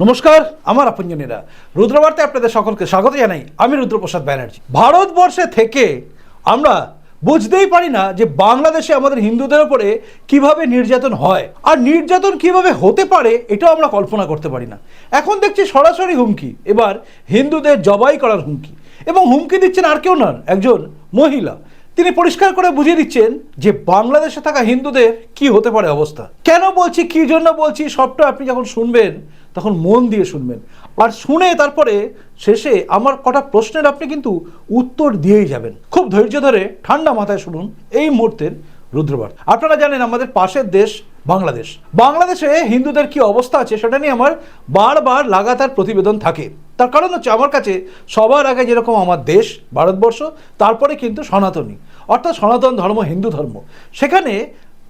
নমস্কার, আমার আপনজনীরা। রুদ্রবার্তে আপনাদের সকলকে স্বাগত জানাই আমি রুদ্রপ্রসাদ ব্যানার্জি। ভারতবর্ষে থেকে আমরা বুঝতেই পারি না যে বাংলাদেশে আমাদের হিন্দুদের উপরে কীভাবে নির্যাতন হয়। আর নির্যাতন কীভাবে হতে পারে, এটাও আমরা কল্পনা করতে পারি না। এখন দেখছি সরাসরি হুমকি। এবার হিন্দুদের জবাই করার হুমকি। এবং হুমকি দিচ্ছেন আর কেউ নন, একজন মহিলা। তিনি পরিষ্কার করে বুঝিয়ে দিচ্ছেন যে বাংলাদেশে থাকা হিন্দুদের কি হতে পারে অবস্থা। কেন বলছি, কি জন্য বলছি, সবটা আপনি যখন শুনবেন, তখন মন দিয়ে শুনবেন। আর শুনে তারপরে শেষে আমার কটা প্রশ্নের আপনি কিন্তু উত্তর দিয়েই যাবেন। খুব ধৈর্য ধরে ঠান্ডা মাথায় শুনুন, এই মুহূর্তের রুদ্রবার আপনারা জানেন আমাদের পাশের দেশ বাংলাদেশ। বাংলাদেশে হিন্দুদের কি অবস্থা আছে সেটা নিয়ে আমার বারবার লাগাতার প্রতিবেদন থাকে। তার কারণ হচ্ছে আমার কাছে সবার আগে যেরকম আমার দেশ, ভারতবর্ষ, তারপরে কিন্তু সনাতনী। অর্থাৎ সনাতন ধর্ম, হিন্দু ধর্ম। সেখানে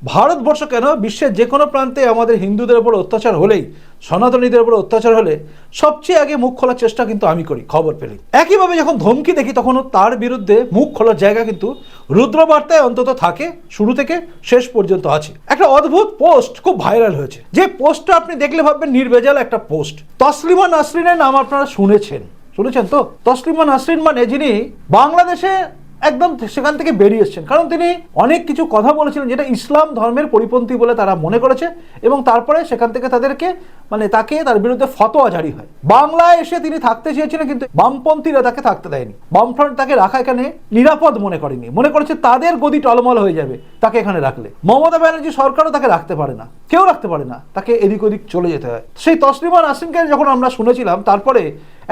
ভারতবর্ষ কেন বিশ্বের যে কোনো প্রান্তে আমাদের হিন্দুদের উপর অত্যাচার হলেই, সনাতনীদের উপর অত্যাচার হলে সবচেয়ে আগে মুখ খোলার চেষ্টা কিন্তু আমি করি, খবর পেলেই। একইভাবে যখন ধমকি দেখি তখন তার বিরুদ্ধে মুখ খোলার জায়গা কিন্তু রুদ্রবার্তায় অন্তত থাকে, শুরু থেকে শেষ পর্যন্ত আছে। একটা অদ্ভুত পোস্ট খুব ভাইরাল হয়েছে। যে পোস্টটা আপনি দেখলে ভাববেন নির্ভেজাল একটা পোস্ট। তসলিমা নাসরিনের নাম আপনারা শুনেছেন। শুনেছেন তো? তসলিমা নাসরিন মানে যিনি বাংলাদেশে একদম সেখান থেকে বেরিয়ে এসছেন। কারণ তিনি অনেক কিছু কথা বলেছিলেন যেটা ইসলাম ধর্মের পরিপন্থী বলে তারা মনে করেছে এবং তারপরে সেখান থেকে তাদেরকে মানে তাকে তার বিরুদ্ধে ফতোয়া জারি হয়। বাংলায় এসে তিনি থাকতে চেয়েছিলেন কিন্তু বামপন্থীরা তাকে থাকতে দেয়নি। বামফ্রন্ট তাকে রাখা এখানে নিরাপদ মনে করেনি। মনে করেছে তাদের গদি টলমল হয়ে যাবে তাকে এখানে রাখলে। মমতা ব্যানার্জি সরকারও তাকে রাখতে পারে না। কেউ রাখতে পারে না, তাকে এদিক ওদিক চলে যেতে হয়। সেই তসলিমা নাসরিনকে যখন আমরা শুনেছিলাম, তারপরে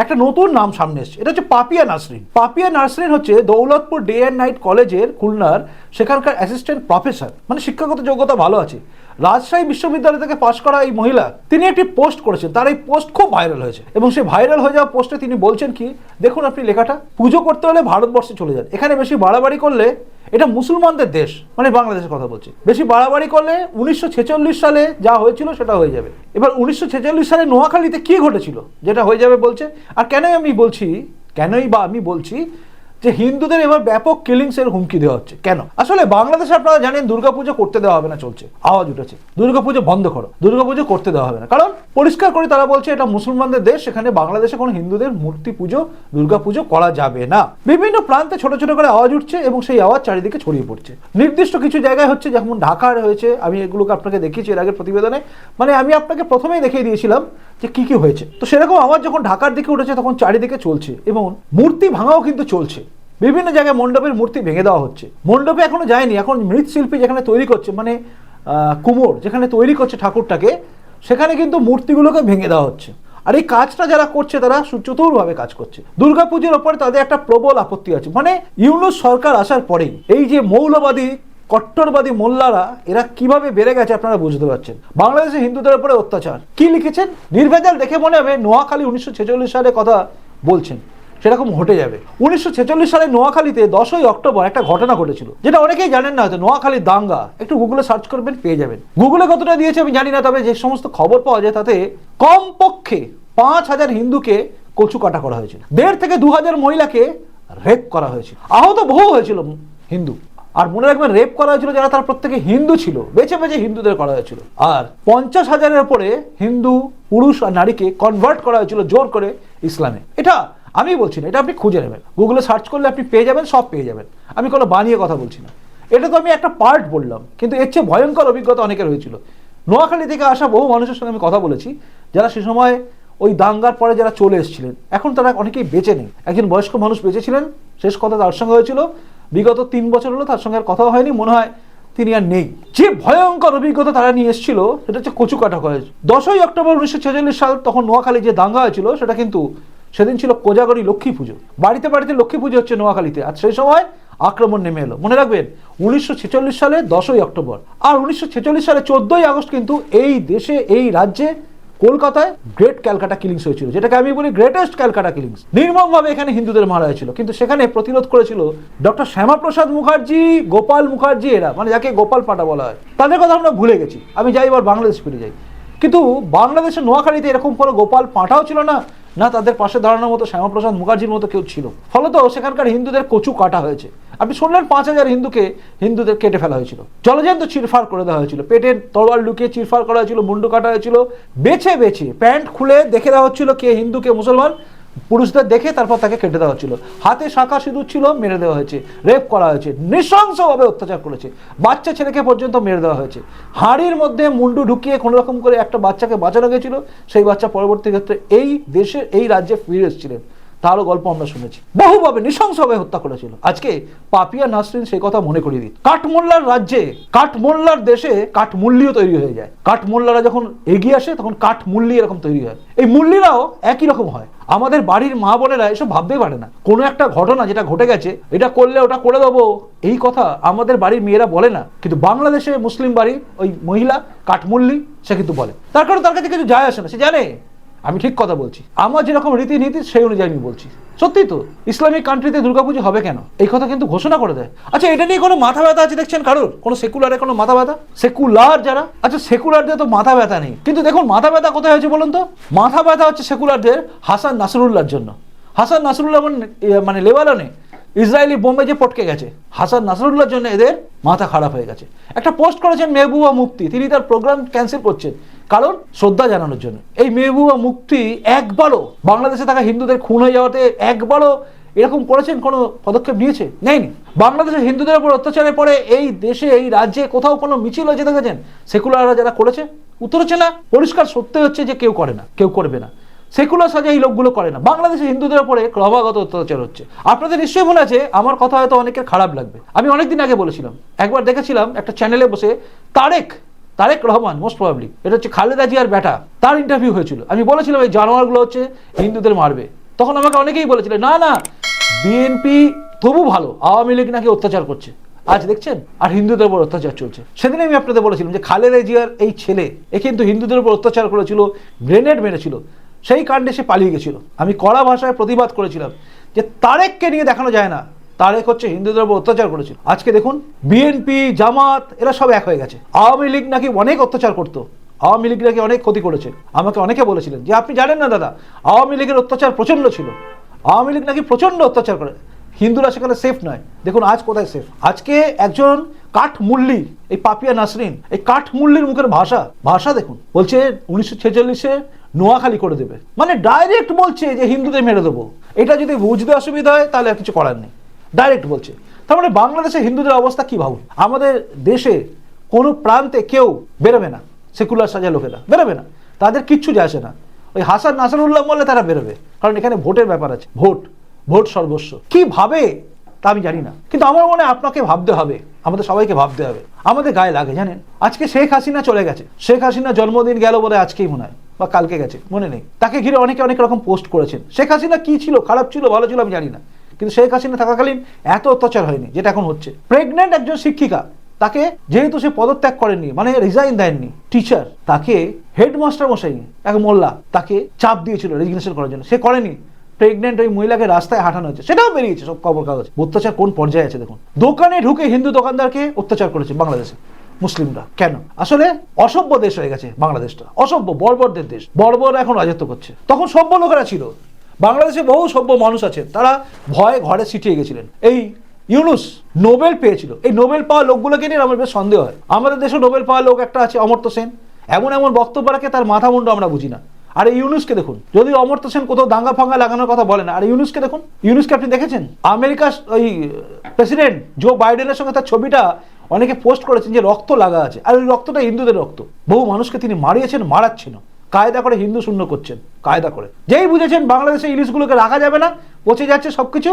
একটা নতুন নাম সামনে এসছে, এটা হচ্ছে পাপিয়া নাসরিন। পাপিয়া নাসরিন হচ্ছে দৌলতপুর ডে অ্যান্ড নাইট কলেজের খুলনার সেখানকার অ্যাসিস্ট্যান্ট প্রফেসর মানে শিক্ষাগত যোগ্যতা ভালো আছে। রাজশাহী বিশ্ববিদ্যালয় থেকে পাশ করা এই মহিলা, তিনি একটি পোস্ট করেছেন, তার এই পোস্ট খুব ভাইরাল হয়েছে। এবং সেই ভাইরাল হয়ে যাওয়া পোস্টে তিনি বলছেন কি, দেখুন আপনি লেখাটা, পুজো করতে হলে ভারতবর্ষে চলে যান, এখানে বেশি বাড়াবাড়ি করলে এটা মুসলমানদের দেশ মানে বাংলাদেশের কথা বলছি। বেশি বাড়াবাড়ি করলে উনিশশো ছেচল্লিশ সালে যা হয়েছিল সেটা হয়ে যাবে। এবার উনিশশো ছেচল্লিশ সালে নোয়াখালীতে কি ঘটেছিল? যেটা হয়ে যাবে বলছে। আর কেনই আমি বলছি, কেনই বা আমি বলছি যে হিন্দুদের এবার ব্যাপক কিলিংস এর হুমকি দেওয়া হচ্ছে। কেন? আসলে বাংলাদেশে আপনারা জানেন দুর্গাপুজো করতে দেওয়া হবে না চলছে। আওয়াজ উঠেছে। দুর্গাপুজো বন্ধ করো। দুর্গাপুজো করতে দেওয়া হবে না। কারণ পরিষ্কার করে তারা বলছে, এটা মুসলমানদের দেশ সেখানে বাংলাদেশে কোনো হিন্দুদের মূর্তি পুজো, দুর্গাপুজো করা যাবে না। বিভিন্ন প্রান্তে ছোট ছোট করে আওয়াজ উঠছে এবং সেই আওয়াজ চারিদিকে ছড়িয়ে পড়ছে। নির্দিষ্ট কিছু জায়গায় হচ্ছে, যেমন ঢাকার হয়েছে, আমি এগুলোকে আপনাকে দেখিয়েছি এর আগের প্রতিবেদনে। মানে আমি আপনাকে প্রথমেই দেখিয়ে দিয়েছিলাম যে কি কি হয়েছে। তো সেরকম আওয়াজ যখন ঢাকার দিকে উঠেছে, তখন চারিদিকে চলছে এবং মূর্তি ভাঙাও কিন্তু চলছে। বিভিন্ন জায়গায় মণ্ডপের মূর্তি ভেঙে দেওয়া হচ্ছে। মণ্ডপে এখনও যায়নি। এখন মৃৎশিল্পী যেখানে তৈরি করছে মানে কুমোর যেখানে তৈরি করছে ঠাকুরটাকে, সেখানে কিন্তু মূর্তিগুলোকে ভেঙে দেওয়া হচ্ছে। আর এই কাজটা যারা করছে, তারা সুচতুরভাবে কাজ করছে। দুর্গাপুজোর ওপরে তাদের একটা প্রবল আপত্তি আছে। মানে ইউনুস সরকার আসার পরেই এই যে মৌলবাদী, কট্টরবাদী মোল্লারা, এরা কীভাবে বেড়ে গেছে আপনারা বুঝতে পারছেন? বাংলাদেশে হিন্দুদের উপরে অত্যাচার। কি লিখেছেন? নির্ভেজাল দেখে মনে হবে নোয়াখালী উনিশশো সালে কথা বলছেন। সেরকম ঘটে যাবে। উনিশশো ছেচল্লিশ সালে নোয়াখালীতে দশই অক্টোবর একটা ঘটনা ঘটেছিল, যেটা অনেকেই জানেন না হয়তো নোয়াখালীর দাঙ্গা। একটু গুগলে সার্চ করবেন, পেয়ে যাবেন। গুগলে কতটা দিয়েছে আমি জানি না, তবে যে সমস্ত খবর পাওয়া যায় তাতে কমপক্ষে পাঁচ হাজার হিন্দুকে কচু কাটা করা হয়েছিল। দেড় থেকে দু হাজার মহিলাকে রেপ করা হয়েছিল। আহত বহু হয়েছিল হিন্দু। আর মনে রাখবেন রেপ করা হয়েছিল যারা তার প্রত্যেকে হিন্দু ছিল, বেছে বেছে হিন্দুদের করা হয়েছিল। আর পঞ্চাশ হাজারের উপরে হিন্দু, পুরুষ আর নারীকে কনভার্ট করা হয়েছিল জোর করে ইসলামে। এটা আমি বলছি না, এটা আপনি খুঁজে নেবেন। গুগলে সার্চ করলে আপনি পেয়ে যাবেন, সব পেয়ে যাবেন। আমি কোনো বানিয়ে কথা বলছি না। এটা তো আমি একটা পার্ট বললাম, কিন্তু এর চেয়ে ভয়ঙ্কর অভিজ্ঞতা অনেকের হয়েছিল। নোয়াখালী থেকে আসা বহু মানুষের সঙ্গে আমি কথা বলেছি, যারা সে সময় ওই দাঙ্গার পরে যারা চলে এসেছিলেন, এখন তারা অনেকেই বেঁচে নেই। একজন বয়স্ক মানুষ বেঁচে ছিলেন শেষ কথা তার সঙ্গে হয়েছিল। বিগত তিন বছর হলো তার সঙ্গে আর কথা হয়নি, মনে হয় তিনি আর নেই। যে ভয়ঙ্কর অভিজ্ঞতা তারা নিয়ে এসেছিল, সেটা হচ্ছে কচু কাটা কলেজ। দশই অক্টোবর উনিশশো ছেচল্লিশ সাল, তখন নোয়াখালী যে দাঙ্গা হয়েছিল, সেটা কিন্তু সেদিন ছিল কোজাগরি লক্ষ্মী পুজো। বাড়িতে বাড়িতে লক্ষ্মী পুজো হচ্ছে নোয়াখালীতে। আর সেই সময় আক্রমণ নেমে এলো। মনে রাখবেন, উনিশশো ছেচল্লিশ সালে দশই অক্টোবর। আর উনিশশো ছেচল্লিশ সালে চোদ্দই আগস্ট কিন্তু এই দেশে, এই রাজ্যে কলকাতায় গ্রেট ক্যালকাটা কিলিংস হয়েছিল। যেটাকে আমি বলি গ্রেটেস্ট ক্যালকাটা কিলিংস নির্মমভাবে এখানে হিন্দুদের মারা হয়েছিল। কিন্তু সেখানে প্রতিরোধ করেছিল ডক্টর শ্যামাপ্রসাদ মুখার্জি, গোপাল মুখার্জি এরা। মানে যাকে গোপাল পাটা বলা হয়। তাদের কথা আমরা ভুলে গেছি। আমি যাই এবার বাংলাদেশ ফিরে যাই। কিন্তু বাংলাদেশের নোয়াখালীতে এরকম কোনো গোপাল পাঠাও ছিল না। না তাদের পাশে দাঁড়ানোর মতো শ্যামাপ্রসাদ মুখার্জির মতো কেউ ছিল। ফলত সেখানকার হিন্দুদের কচু কাটা হয়েছে। আপনি শুনলেন পাঁচ হাজার হিন্দুকে, হিন্দুদের কেটে ফেলা হয়েছিল। জলজান্ত চিরফার করে দেওয়া হয়েছিল। পেটের তলোয়ার লুকিয়ে চিরফার করা হয়েছিল, মুন্ডু কাটা হয়েছিল। বেছে বেছে প্যান্ট খুলে দেখে দেওয়া হচ্ছিল কে হিন্দু, কে মুসলমান। পুরুষদের দেখে তারপর তাকে কেটে দেওয়া হচ্ছিল। হাতে শাঁখা সিঁদুর ছিল, মেরে দেওয়া হয়েছে, রেপ করা হয়েছে, নৃশংসভাবে অত্যাচার করেছে। বাচ্চা ছেলেকে পর্যন্ত মেরে দেওয়া হয়েছে। হাড়ির মধ্যে মুন্ডু ঢুকিয়ে কোনো রকম করে একটা বাচ্চাকে বাঁচানো গেছিল। সেই বাচ্চা পরবর্তী ক্ষেত্রে এই দেশে, এই রাজ্যে ফিরে এসেছিলেন। তারও গল্প আমরা শুনেছি। বহুভাবে নৃশংসভাবে হত্যা করেছিল। আজকে পাপিয়া নাসরিন সেই কথা মনে করিয়ে দিই কাঠমোল্লার রাজ্যে, কাঠমোল্লার দেশে কাঠমুল্লিও তৈরি হয়ে যায়। কাঠমোল্লারা যখন এগিয়ে আসে, তখন কাঠমুল্লি এরকম তৈরি হয়। এই মুল্লিরাও একই রকম হয়। আমাদের বাড়ির মা বোনেরা এসব ভাবতেই পারে না। কোনো একটা ঘটনা যেটা ঘটে গেছে, এটা করলে ওটা করে দেবো, এই কথা আমাদের বাড়ির মেয়েরা বলে না। কিন্তু বাংলাদেশে মুসলিম বাড়ি ওই মহিলা কাঠমুল্লি সে কিন্তু বলে। তার কারণ তার কাছে কিছু যায় আসে না। সে জানে আমি ঠিক কথা বলছি। আমার যেরকম রীতিনীতি, সেই অনুযায়ী আমি বলছি। সত্যি তো, ইসলামিক কান্ট্রিতে দুর্গাপুজো হবে কেন? এই কথা কিন্তু ঘোষণা করে দেয়। আচ্ছা এটা নিয়ে কোনো মাথা ব্যথা আছে দেখছেন কারোর? কোনো সেকুলারে কোনো মাথা ব্যথা? সেকুলার যারা? আচ্ছা সেকুলারদের তো মাথা ব্যথা নেই। কিন্তু দেখুন, মাথা ব্যথা কোথায় হয়েছে বলুন তো? মাথা ব্যথা হচ্ছে সেকুলারদের হাসান নাসরুল্লাহর জন্য। হাসান নাসরুল্লাহ মানে লেবালনে লেবাননে। ইসরায়েলি বোম্বে যে পটকে গেছে, হাসান নাসরুল্লাহর জন্য এদের মাথা খারাপ হয়ে গেছে। একটা পোস্ট করেছেন মেহবুবা মুক্তি তিনি তার প্রোগ্রাম ক্যান্সেল করছেন, কারণ শ্রদ্ধা জানানোর জন্য। এই মেহবুবা মুক্তি একবারও বাংলাদেশে থাকা হিন্দুদের খুন হয়ে যাওয়াতে একবারও এরকম করেছেন, কোনো পদক্ষেপ নিয়েছে? নেয়নি। বাংলাদেশের হিন্দুদের উপর অত্যাচারের পরে এই দেশে, এই রাজ্যে কোথাও কোনো মিছিল হয়েছে দেখেছেন? সেকুলাররা যারা করেছে? উত্তর হচ্ছে না। পরিষ্কার সত্যি হচ্ছে যে কেউ করে না, কেউ করবে না। সেকুলার সাজা এই লোকগুলো করে না। বাংলাদেশে হিন্দুদের উপরে ক্রমাগত অত্যাচার হচ্ছে। আপনাদের নিশ্চয়ই মনে আছে, আমার কথা হয়তো অনেকের খারাপ লাগবে। আমি অনেকদিন আগে বলেছিলাম, একবার দেখেছিলাম একটা চ্যানেলে বসে তারেক তারেক রহমান মোস্ট প্রবাবলি এটা হচ্ছে খালেদা জিয়ার বেটা তার ইন্টারভিউ হয়েছিল। আমি বলেছিলাম, এই জানোয়ারগুলো হচ্ছে হিন্দুদের মারবে। তখন আমাকে অনেকেই বলেছিলেন না না বিএনপি তবু ভালো, আওয়ামী লীগ নাকি অত্যাচার করছে। আজ দেখছেন? আর হিন্দুদের উপর অত্যাচার চলছে। সেদিন আমি আপনাদের বলেছিলাম যে, খালেদা জিয়ার এই ছেলে, এ কিন্তু হিন্দুদের উপর অত্যাচার করেছিল গ্রেনেড মেরেছিল। সেই কাণ্ডে সে পালিয়ে গেছিল। আমি কড়া ভাষায় প্রতিবাদ করেছিলাম যে তারেককে নিয়ে দেখানো যায় না। তারেক হচ্ছে হিন্দুদের উপর অত্যাচার করেছিল। আজকে দেখুন বিএনপি জামাত, এরা সব এক হয়ে গেছে। আওয়ামী লীগ নাকি অনেক অত্যাচার করতো। আওয়ামী লীগ নাকি অনেক ক্ষতি করেছে। আমাকে অনেকে বলেছিলেন যে, আপনি জানেন না দাদা, আওয়ামী লীগের অত্যাচার প্রচণ্ড ছিল। আওয়ামী লীগ নাকি প্রচণ্ড অত্যাচার করে। হিন্দুরা সেখানে সেফ নয়। দেখুন, আজ কোথায় সেফ? আজকে একজন কাঠমুল্লি এই পাপিয়া নাসরিন, এই কাঠমুল্লির মুখের ভাষা ভাষা দেখুন। বলছে উনিশশো ছেচল্লিশে নোয়াখালী করে দেবে। মানে ডাইরেক্ট বলছে যে হিন্দুদের মেরে দেবো। এটা যদি বুঝতে অসুবিধা হয়, তাহলে আর কিছু করার নেই। ডাইরেক্ট বলছে। তার মানে বাংলাদেশে হিন্দুদের অবস্থা কি ভাবুন? আমাদের দেশে কোনো প্রান্তে কেউ বেরোবে না। সেকুলার সাজা লোকেরা বেরোবে না। তাদের কিচ্ছু যায় আসে না। ওই হাসান নাসারুল্লাহ বললে তারা বেরোবে। কারণ এখানে ভোটের ব্যাপার আছে। ভোট ভোট সর্বস্ব। কি ভাবে? তা আমি জানি না। কিন্তু আমার মনে আপনাকে ভাবতে হবে। আমাদের সবাইকে ভাবতে হবে। আমাদের গায়ে লাগে, জানেন? আজকে শেখ হাসিনা চলে গেছে। শেখ হাসিনা জন্মদিন গেল বলে আজকেই মনে হয়। বা কালকে গেছে, মনে নেই। তাকে ঘিরে অনেকে অনেক রকম পোস্ট করেছেন। শেখ হাসিনা কি ছিল, খারাপ ছিল, ভালো ছিল আমি জানি না। কিন্তু শেখ হাসিনা থাকাকালীন এত অত্যাচার হয়নি, যেটা এখন হচ্ছে। প্রেগনেন্ট একজন শিক্ষিকা, তাকে যেহেতু সে পদত্যাগ করেননি মানে রিজাইন দেননি টিচার তাকে হেডমাস্টার মশাই, এক মোল্লা, তাকে চাপ দিয়েছিল রেজিগনেশন করার জন্য। সে করেনি। প্রেগনেন্ট ওই মহিলাকে রাস্তায় হাঁটানো হয়েছে। সেটাও বেরিয়েছে সব খবর কাগজ অত্যাচার কোন পর্যায়ে আছে দেখুন। দোকানে ঢুকে হিন্দু দোকানদারকে অত্যাচার করেছে বাংলাদেশে। মুসলিমরা। কেন? আসলে অসভ্য দেশ হয়ে গেছে বাংলাদেশটা। অসভ্য, বর্বরদের দেশ। বর্বর এখন রাজত্ব করছে। তখন সভ্য লোকেরা ছিল। বাংলাদেশে বহু সভ্য মানুষ আছেন তারা ভয়ে ঘরে ছিটিয়ে গেছিলেন। এই ইউনুস নোবেল পেয়েছিল। এই নোবেল পাওয়া লোকগুলোকে নিয়ে আমার বেশ সন্দেহ হয়। আমাদের দেশে নোবেল পাওয়া লোক একটা আছে অমর্ত্য সেন। এমন এমন বক্তব্য রাখে তার মাথা মুন্ড আমরা বুঝি না। আর এই ইউনুসকে দেখুন। যদি অমর্ত্য সেন কোথাও দাঙ্গা ফাঙ্গা লাগানোর কথা বলেন আর ইউনুসকে দেখুন। ইউনুসকে আপনি দেখেছেন? আমেরিকা ওই প্রেসিডেন্ট জো বাইডেনের সঙ্গে তার ছবিটা অনেকে পোস্ট করেছেন যে রক্ত লাগা আছে। আর ওই রক্তটা হিন্দুদের রক্ত। বহু মানুষকে তিনি মারিয়েছেন মারাচ্ছেন কায়দা করে হিন্দু শূন্য করছেন, কায়দা করে। যেই বুঝেছেন বাংলাদেশে ইলিশগুলোকে রাখা যাবে না, পচে যাচ্ছে সব কিছু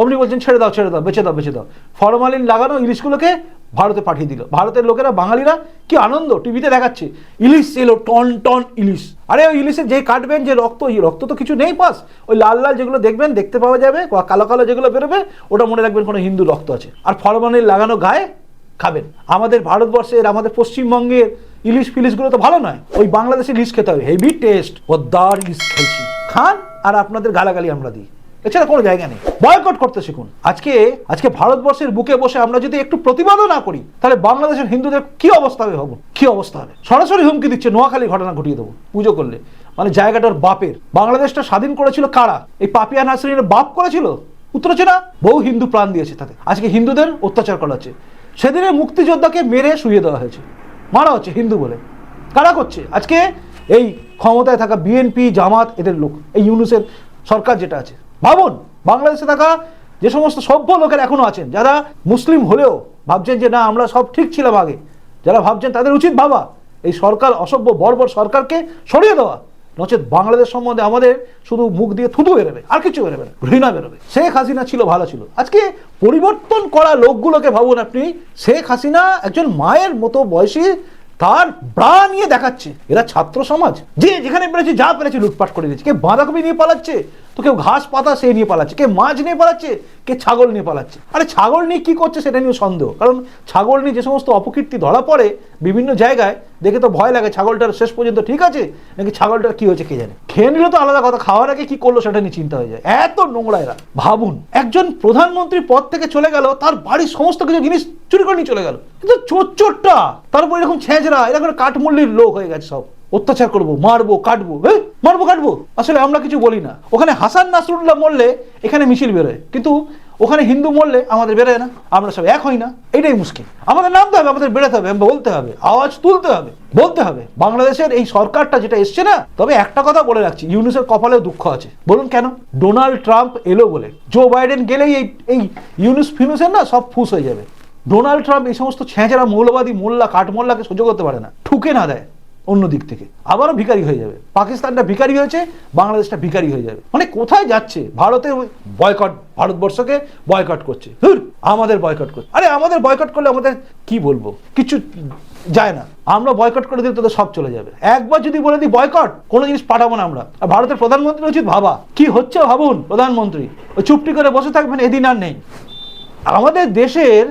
অমনি বলছেন ছেড়ে দাও ছেড়ে দাও বেঁচে দাও বেঁচে দাও। ফরমালিন লাগানো ইলিশগুলোকে ভারতে পাঠিয়ে দিল। ভারতের লোকেরা, বাঙালিরা কি আনন্দ? টিভিতে দেখাচ্ছে, ইলিশ এলো, টন টন ইলিশ। আরে ওই ইলিশের যে কাটবেন, যে রক্ত, এই রক্ত তো কিছু নেই পাস ওই লাল লাল যেগুলো দেখবেন, দেখতে পাওয়া যাবে কালো কালো যেগুলো বেরোবে, ওটা মনে রাখবেন কোনো হিন্দু রক্ত আছে। আর ফরমালিন লাগানো গায়ে খাবেন। আমাদের ভারতবর্ষের, আমাদের পশ্চিমবঙ্গের ইলিশ ফিলিশগুলো তো ভালো নয়। ওই বাংলাদেশে ইলিশ খেতে হবে। হেভি টেস্ট দার ইলিশ খেয়েছি। খান আর আপনাদের গালাগালি আমরা দিই। এছাড়া কোনো জায়গা নেই। বয়কট করতে শিখুন। আজকে আজকে ভারতবর্ষের বুকে বসে আমরা যদি একটু প্রতিবাদও না করি, তাহলে বাংলাদেশের হিন্দুদের কি অবস্থা হবে হব কি অবস্থা হবে? সরাসরি হুমকি দিচ্ছে নোয়াখালী ঘটনা ঘটিয়ে দেবো, পুজো করলে। মানে জায়গাটার বাপের। বাংলাদেশটা স্বাধীন করেছিল কারা? এই পাপিয়া নাসরিনের বাপ করেছিল? উত্তর হচ্ছে না? বহু হিন্দু প্রাণ দিয়েছে তাতে। আজকে হিন্দুদের অত্যাচার করা হচ্ছে। সেদিনে মুক্তিযোদ্ধাকে মেরে শুয়ে দেওয়া হয়েছে। মারা হচ্ছে হিন্দু বলে। কারা করছে? আজকে এই ক্ষমতায় থাকা বিএনপি জামাত, এদের লোক। এই ইউনুসের সরকার যেটা আছে। ভাবুন, বাংলাদেশে থাকা যে সমস্ত সভ্য লোকের এখনও আছেন, যারা মুসলিম হলেও ভাবছেন যে, না, আমরা সব ঠিক ছিলাম আগে। যারা ভাবছেন তাদের উচিত ভাবা, এই সরকার অসভ্য, বর্বর সরকারকে সরিয়ে দেওয়া। নচেত বাংলাদেশ সম্বন্ধে আমাদের শুধু মুখ দিয়ে থুতু বেরোবে, আর কিছু বেরোবে না, ঘৃণা বেরোবে। শেখ হাসিনা ছিল, ভালো ছিল। আজকে পরিবর্তন করা লোকগুলোকে ভাবুন আপনি, শেখ হাসিনা একজন মায়ের মতো বয়সী, তার ব্রা নিয়ে দেখাচ্ছে। এরা ছাত্র সমাজ। যে যেখানে পেরেছে, যা পেরেছে, লুটপাট করে দিয়েছে। কে বাঁধাকপি নিয়ে পালাচ্ছে তো কেউ ঘাস পাতা সে নিয়ে পালাচ্ছে কে মাছ নিয়ে পালাচ্ছে কে ছাগল নিয়ে পালাচ্ছে। আরে ছাগল নিয়ে কি করছে সেটা নিয়ে সন্দেহ। কারণ ছাগল নিয়ে যে সমস্ত অপকীর্তি ধরা পড়ে বিভিন্ন জায়গায়, দেখে তো ভয় লাগে ছাগলটার শেষ পর্যন্ত ঠিক আছে, নাকি ছাগলটার কি হয়েছে কে জানে। খেয়ে নিলে তো আলাদা কথা, খাওয়ার আগে কি করল সেটা নিয়ে চিন্তা হয়ে যায়। এত নোংরা এরা। ভাবুন, একজন প্রধানমন্ত্রী পদ থেকে চলে গেল, তার বাড়ির সমস্ত কিছু জিনিস চুরি করে নিয়ে চলে গেল। কিন্তু চোর চোরটা! তারপর এরকম ছেঁচড়া, এরকম কাঠমূল্যের লোক হয়ে গেছে সব। অত্যাচার করব মারবো কাটবো এই, মারবো কাটবো। আসলে আমরা কিছু বলি না। ওখানে হাসান নাসরুল্লাহ মরলে এখানে মিছিল বেরোয়। কিন্তু ওখানে হিন্দু মরলে আমাদের বেরোয় না। আমরা সব এক হই না। এটাই মুশকিল। আমাদের নামতে হবে আমাদের বেরোতে হবে বলতে হবে আওয়াজ তুলতে হবে বলতে হবে। বাংলাদেশের এই সরকারটা যেটা এসছে না তবে একটা কথা বলে রাখছি ইউনুসের কপালেও দুঃখ আছে। বলুন কেন? ডোনাল্ড ট্রাম্প এলো বলে। জো বাইডেন গেলেই এই এই ইউনুস ফিনুসের না সব ফুস হয়ে যাবে। ডোনাল্ড ট্রাম্প এই সমস্ত ছেঁচড়া মৌলবাদী মোল্লা কাঠমোল্লাকে সহ্য করতে পারে না। ঠুকে না দেয়। অন্য দিক থেকে। আবারও ভিখারি হয়ে যাবে। পাকিস্তানটা ভিখারি হয়েছে বাংলাদেশটা ভিখারি হয়ে যাবে। মানে কোথায় যাচ্ছে? ভারতে বয়কট ভারতবর্ষকে বয়কট করছে। হুর, আমাদের বয়কট করছে। আরে আমাদের বয়কট করলে আমাদের কি বলব? কিছু যায় না। আমরা বয়কট করে দিলে তোদের সব চলে যাবে। একবার যদি বলে দিই বয়কট কোনো জিনিস পাঠাবো না আমরা। আর ভারতের প্রধানমন্ত্রী উচিত ভাবা। কি হচ্ছে ভাবুন প্রধানমন্ত্রী? ওই চুপটি করে বসে থাকবেন এদিন আর নেই। আমাদের দেশের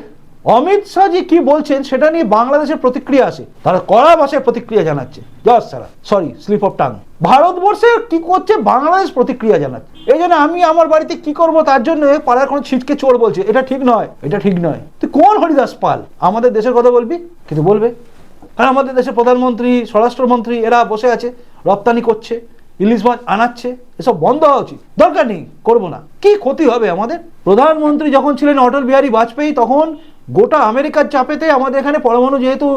অমিত শাহ জি কি বলছেন সেটা নিয়ে বাংলাদেশের প্রতিক্রিয়া আছে। তারা কড়া ভাষায় প্রতিক্রিয়া জানাচ্ছে। জজ ছাড়া সরি স্লিপ অফ টাং ভারতবর্ষে কি করছে বাংলাদেশ প্রতিক্রিয়া জানাচ্ছে। এই জন্য আমি আমার বাড়িতে কি করব তার জন্য পাড়ার কোনো ছিটকে চোর বলছে। এটা ঠিক নয়, এটা ঠিক নয়। তুই কোন হরিদাস পাল? আমাদের দেশের কথা বলবি? কিন্তু বলবে। আর আমাদের দেশের প্রধানমন্ত্রী, স্বরাষ্ট্রমন্ত্রী, এরা বসে আছে, রপ্তানি করছে, ইলিশ মাছ আনাচ্ছে, এসব বন্ধ হওয়া উচিত। দরকার নেই, করব না। কি ক্ষতি হবে আমাদের? প্রধানমন্ত্রী যখন ছিলেন, অটল বিহারী বাজপেয়ী, তখন গোটা আমেরিকার চাপেতে আমাদের এখানে পরমাণু যেহেতু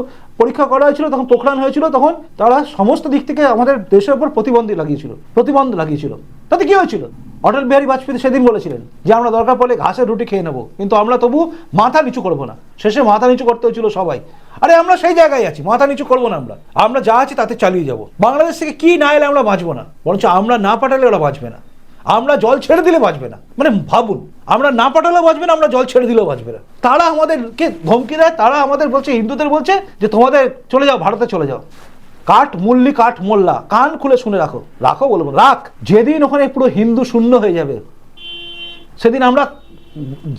পরীক্ষা করা হয়েছিল, তখন পোখরান হয়েছিল, তখন তারা সমস্ত দিক থেকে আমাদের দেশের উপর প্রতিবন্ধী লাগিয়েছিল, প্রতিবন্ধ লাগিয়েছিল। তাতে কি হয়েছিল? অটল বিহারী বাজপেয়ী সেদিন বলেছিলেন যে, আমরা দরকার পড়লে ঘাসের রুটি খেয়ে নেব, কিন্তু আমরা তবু মাথা নিচু করব না। শেষে মাথা নিচু করতে হয়েছিল সবাই। আরে, আমরা সেই জায়গায় আছি, মাথা নিচু করব না আমরা। আমরা যা আছি তাতে চালিয়ে যাব। বাংলাদেশ থেকে কি না এলে আমরা বাঁচবো না, বরঞ্চ আমরা না পাঠালে ওরা বাঁচবে না। আমরা জল ছেড়ে দিলে বাঁচবে না। মানে ভাবুন, আমরা না পাঠালেও বাঁচবে না, আমরা জল ছেড়ে দিলেও বাঁচবে না। তারা আমাদেরকে ধমকি দেয়, তারা আমাদের বলছে, হিন্দুদের বলছে যে, তোমাদের চলে যাও, ভারতে চলে যাও। কাঠ মুল্লি, কাঠ মোল্লা, কান খুলে শুনে রাখো। রাখো বলব রাখ। যেদিন ওখানে পুরো হিন্দু শূন্য হয়ে যাবে, সেদিন আমরা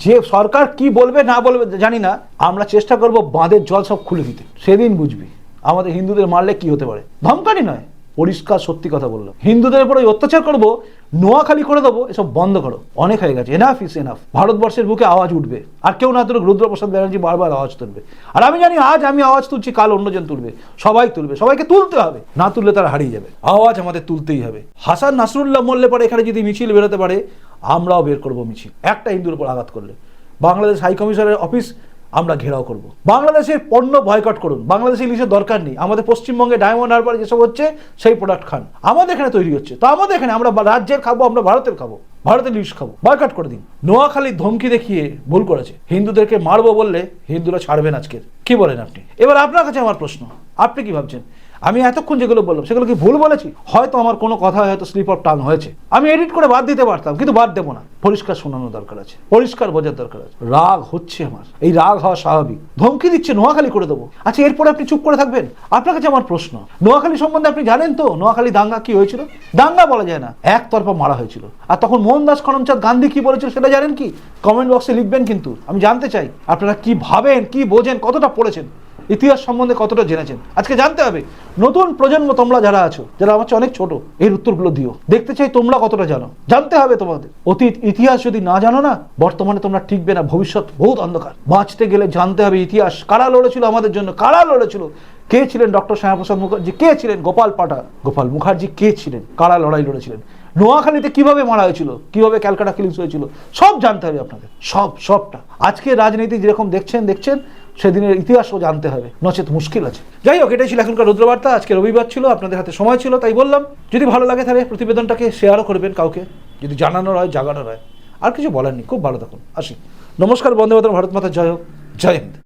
যে সরকার কি বলবে, না বলবে, জানি না। আমরা চেষ্টা করব বাঁধের জল সব খুলে দিতে। সেদিন বুঝবি, আমাদের হিন্দুদের মারলে কি হতে পারে। ধমকানি নয়। পরিষ্কার সত্যি কথা বললাম। হিন্দুদের উপর অত্যাচার করব, নোয়াখালি করে দেবো, এসব বন্ধ করো। অনেক হয়ে গেছে। এনাফ ইস এনাফ ভারতবর্ষের বুকে আওয়াজ উঠবে। আর কেউ না তুলুক, রুদ্রপ্রসাদ ব্যানার্জি বারবার আওয়াজ তুলবে। আর আমি জানি আজ আমি আওয়াজ তুলছি, কাল অন্যজন তুলবে। সবাই তুলবে। সবাইকে তুলতে হবে। না তুললে তারা হারিয়ে যাবে। আওয়াজ আমাদের তুলতেই হবে। হাসান নাসরুল্লাহ মল্লে পরে এখানে যদি মিছিল বেরোতে পারে, আমরাও বের করব মিছিল। একটা হিন্দুর উপর আঘাত করলে। বাংলাদেশ হাইকমিশনের অফিস আমরা ঘেরাও করব। বাংলাদেশের পণ্য বয়কট করুন। বাংলাদেশে ইলিশের দরকার নেই। আমাদের পশ্চিমবঙ্গে ডায়মন্ড হারবার যেসব হচ্ছে, সেই প্রোডাক্ট খান। আমাদের এখানে তৈরি হচ্ছে। তো আমাদের এখানে আমরা রাজ্যের খাব, আমরা ভারতের খাব। ভারতের ইলিশ খাব। বয়কট করে দিন। নোয়াখালীর ধমকি দেখিয়ে ভুল করেছে। হিন্দুদেরকে মারবো বললে হিন্দুরা ছাড়বেন আজকের। কি বলেন আপনি? এবার আপনার কাছে আমার প্রশ্ন। আপনি কি ভাবছেন? আমি এতক্ষণ যেগুলো বললাম, সেগুলো কি ভুল বলেছি? হয়তো আমার কোনো কথা হয়তো স্লিপ অফ টাং হয়েছে। আমি এডিট করে বাদ দিতে পারতাম, কিন্তু বাদ দেবো না। পরিষ্কার শোনানো দরকার আছে, পরিষ্কার বোঝার দরকার আছে। রাগ হচ্ছে আমার, এই রাগ হওয়া স্বাভাবিক। ধমকি দিচ্ছে, নোয়াখালী করে দেবো। আচ্ছা এরপরে আপনি চুপ করে থাকবেন? আপনার কাছে আমার প্রশ্ন, নোয়াখালী সম্বন্ধে আপনি জানেন তো, নোয়াখালী দাঙ্গা কি হয়েছিল? দাঙ্গা বলা যায় না, একতরফা মারা হয়েছিল। আর তখন মোহনদাস করমচাঁদ গান্ধী কি বলেছিল সেটা জানেন কি? কমেন্ট বক্সে লিখবেন কিন্তু, আমি জানতে চাই, আপনারা কি ভাবেন, কি বোঝেন, কতটা পড়েছেন? ইতিহাস সম্বন্ধে কতটা জেনেছেন? আজকে জানতে হবে, নতুন প্রজন্ম তোমরা যারা আছো, যারা আমার চেয়ে অনেক ছোট, এর উত্তরগুলো দিও। দেখতে চাই তোমরা কতটা জানো। জানতে হবে তোমাদের। অতীত ইতিহাস যদি না জানো না, বর্তমানে তোমরা টিকবে না, ভবিষ্যৎ বহুত অন্ধকার। বাঁচতে গেলে জানতে হবে ইতিহাস কারা লড়েছিল আমাদের জন্য, কারা লড়েছিল? কে ছিলেন ডক্টর শ্যামাপ্রসাদ মুখার্জি? কে ছিলেন গোপাল পাটা? গোপাল মুখার্জি কে ছিলেন? কারা লড়াই লড়েছিলেন? নোয়াখালীতে কীভাবে মারা হয়েছিল? কীভাবে ক্যালকাটা কিলিংস হয়েছিল? সব জানতে হবে আপনাদের। সব, সবটা। আজকে রাজনীতি যেরকম দেখছেন দেখছেন সেদিনের ইতিহাসও জানতে হবে। নচেত মুশকিল আছে। যাই হোক, এটাই ছিল এখনকার রুদ্রবার্তা। আজকে রবিবার ছিল, আপনাদের হাতে সময় ছিল, তাই বললাম, যদি ভালো লাগে তাহলে প্রতিবেদনটাকে শেয়ারও করবেন কাউকে, যদি জানানোর হয়, জাগানোর হয়। আর কিছু বলার নেই, খুব ভালো থাকুন। আসি। নমস্কার, বন্দে ভারত মাতা, জয় হোক। জয় হিন্দ।